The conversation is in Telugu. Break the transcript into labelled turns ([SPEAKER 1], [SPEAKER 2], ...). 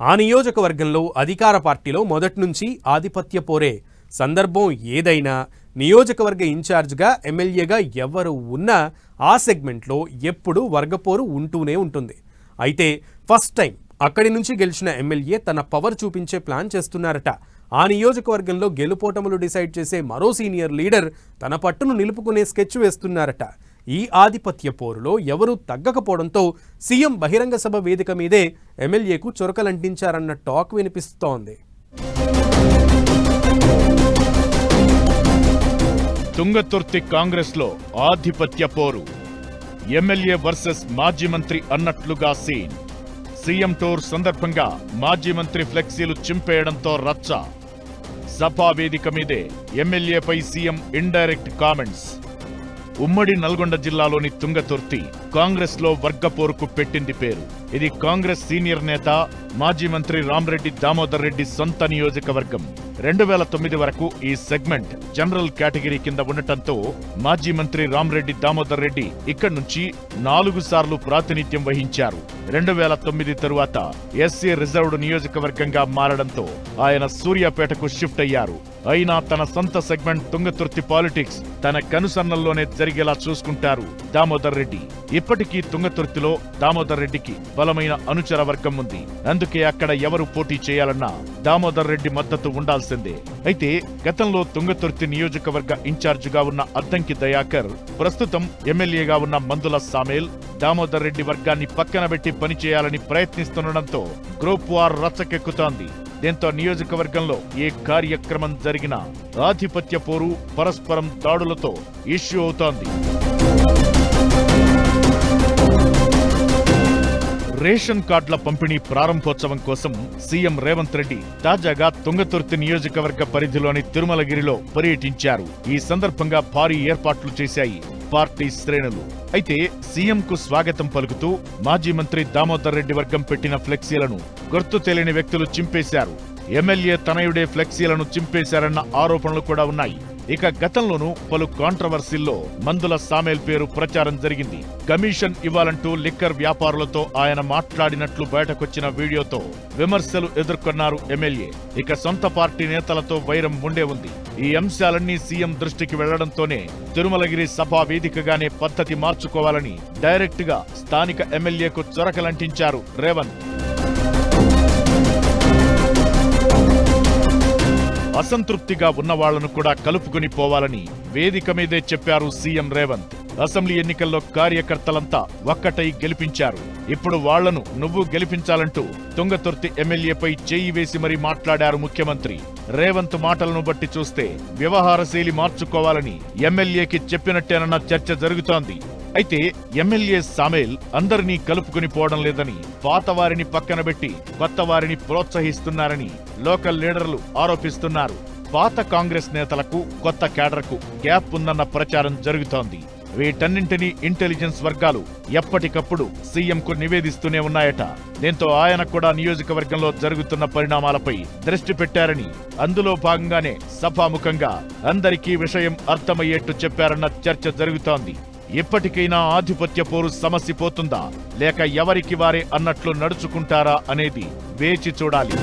[SPEAKER 1] ఆ నియోజకవర్గంలో అధికార పార్టీలో మొదటి నుంచి ఆధిపత్య పోరే సందర్భం ఏదైనా నియోజకవర్గ ఇన్ఛార్జ్గా ఎమ్మెల్యేగా ఎవరు ఉన్నా ఆ సెగ్మెంట్లో ఎప్పుడూ వర్గపోరు ఉంటూనే ఉంటుంది. అయితే ఫస్ట్ టైం అక్కడి నుంచి గెలిచిన ఎమ్మెల్యే తన పవర్ చూపించే ప్లాన్ చేస్తున్నారట. ఆ నియోజకవర్గంలో గెలుపోటములు డిసైడ్ చేసే మరో సీనియర్ లీడర్ తన పట్టును నిలుపుకునే స్కెచ్ వేస్తున్నారట. ఈ ఆధిపత్య పోరులో ఎవరూ తగ్గకపోవడంతో సీఎం బహిరంగ సభ వేదిక మీదే ఎమ్మెల్యేకు చొరకలంటించారన్న టాక్ వినిపిస్తోంది.
[SPEAKER 2] తుంగతుర్తి కాంగ్రెస్లో ఆధిపత్య పోరు. ఎమ్మెల్యే వర్సెస్ మాజీ మంత్రి అన్నట్లుగా సీన్. సీఎం టూర్ సందర్భంగా మాజీ మంత్రి ఫ్లెక్సీలు చింపేయడంతో రచ్చ. సభా వేదిక మీదే ఎమ్మెల్యేపై సీఎం ఇండైరెక్ట్ కామెంట్స్. ఉమ్మడి నల్గొండ జిల్లాలోని తుంగతుర్తి కాంగ్రెస్లో వర్గపోరుకు పెట్టింది పేరు. ఇది కాంగ్రెస్ సీనియర్ నేత మాజీ మంత్రి రామ్రెడ్డి దామోదర్ రెడ్డి సొంత నియోజకవర్గం. రెండు వేల తొమ్మిది వరకు ఈ సెగ్మెంట్ జనరల్ కేటగిరీ కింద ఉండటంతో మాజీ మంత్రి రామ్రెడ్డి దామోదర్ రెడ్డి ఇక్కడి నుంచి నాలుగు సార్లు ప్రాతినిధ్యం వహించారు. రెండు వేల తొమ్మిది తరువాత ఎస్సీ రిజర్వ్డ్ నియోజకవర్గంగా మారడంతో ఆయన సూర్యాపేటకు షిఫ్ట్ అయ్యారు. అయినా తన సొంత సెగ్మెంట్ తుంగతుర్తి పాలిటిక్స్ తన కనుసన్నల్లోనే జరిగేలా చూసుకుంటారు దామోదర్ రెడ్డి. ఇప్పటికీ తుంగతుర్తిలో దామోదర్ రెడ్డికి బలమైన అనుచర వర్గం ఉంది. అందుకే అక్కడ ఎవరు పోటీ చేయాలన్నా దామోదర్ రెడ్డి మద్దతు ఉండాల్సిందే. అయితే గతంలో తుంగతుర్తి నియోజకవర్గ ఇన్ఛార్జిగా ఉన్న అద్దంకి దయాకర్ ప్రస్తుతం ఎమ్మెల్యేగా ఉన్న మందుల సామేల్ దామోదర్ రెడ్డి వర్గాన్ని పక్కన పెట్టి పనిచేయాలని ప్రయత్నిస్తుండటంతో గ్రూప్ వార్ రచ్చకెక్కుతోంది. దీంతో నియోజకవర్గంలో ఏ కార్యక్రమం జరిగినా ఆధిపత్య పోరు పరస్పరం దాడులతో ఇష్యూ అవుతోంది. రేషన్ కార్డుల పంపిణీ ప్రారంభోత్సవం కోసం సీఎం రేవంత్ రెడ్డి తాజాగా తుంగతుర్తి నియోజకవర్గ పరిధిలోని తిరుమలగిరిలో పర్యటించారు. ఈ సందర్భంగా భారీ ఏర్పాట్లు చేశాయి పార్టీ శ్రేణులు. అయితే సీఎం కు స్వాగతం పలుకుతూ మాజీ మంత్రి దామోదర్ రెడ్డి వర్గం పెట్టిన ఫ్లెక్సీలను గుర్తు తెలియని వ్యక్తులు చింపేశారు. ఎమ్మెల్యే తనయుడే ఫ్లెక్సీలను చింపేశారన్న ఆరోపణలు కూడా ఉన్నాయి. ఇక గతంలోనూ పలు కాంట్రవర్సీల్లో మందుల సామేల్ పేరు ప్రచారం జరిగింది. కమిషన్ ఇవ్వాలంటూ లిక్కర్ వ్యాపారులతో ఆయన మాట్లాడినట్లు బయటకొచ్చిన వీడియోతో విమర్శలు ఎదుర్కొన్నారు ఎమ్మెల్యే. ఇక సొంత పార్టీ నేతలతో వైరం ఉండే ఉంది. ఈ అంశాలన్నీ సీఎం దృష్టికి వెళ్ళడంతోనే తిరుమలగిరి సభా వేదికగానే పద్ధతి మార్చుకోవాలని డైరెక్ట్గా స్థానిక ఎమ్మెల్యేకు చొరకలంటించారు రేవంత్. అసంతృప్తిగా ఉన్న వాళ్ళను కూడా కలుపుకుని పోవాలని వేదిక మీదే చెప్పారు సీఎం రేవంత్. అసెంబ్లీ ఎన్నికల్లో కార్యకర్తలంతా ఒక్కటై గెలిపించారు. ఇప్పుడు వాళ్ళను నువ్వు గెలిపించాలంటూ తుంగతుర్తి ఎమ్మెల్యేపై చేయి వేసి మరీ మాట్లాడారు ముఖ్యమంత్రి. రేవంత్ మాటలను బట్టి చూస్తే వ్యవహారశైలి మార్చుకోవాలని ఎమ్మెల్యేకి చెప్పినట్టేనన్న చర్చ జరుగుతోంది. అయితే ఎమ్మెల్యే సామేల్ అందరినీ కలుపుకుని పోవడం లేదని పాత వారిని పక్కన పెట్టి కొత్త వారిని ప్రోత్సహిస్తున్నారని లోకల్ లీడర్లు ఆరోపిస్తున్నారు. పాత కాంగ్రెస్ నేతలకు కొత్త కేడర్కు గ్యాప్ ఉందన్న ప్రచారం జరుగుతోంది. వీటన్నింటినీ ఇంటెలిజెన్స్ వర్గాలు ఎప్పటికప్పుడు సీఎంకు నివేదిస్తూనే ఉన్నాయట. దీంతో ఆయన కూడా నియోజకవర్గంలో జరుగుతున్న పరిణామాలపై దృష్టి పెట్టారని అందులో భాగంగానే సభాముఖంగా అందరికీ విషయం అర్థమయ్యేట్టు చెప్పారన్న చర్చ జరుగుతోంది. ఇప్పటికైనా ఆధిపత్య పోరు సమసిపోతుందా లేక ఎవరికి వారే అన్నట్లు నడుచుకుంటారా అనేది వేచి చూడాలి.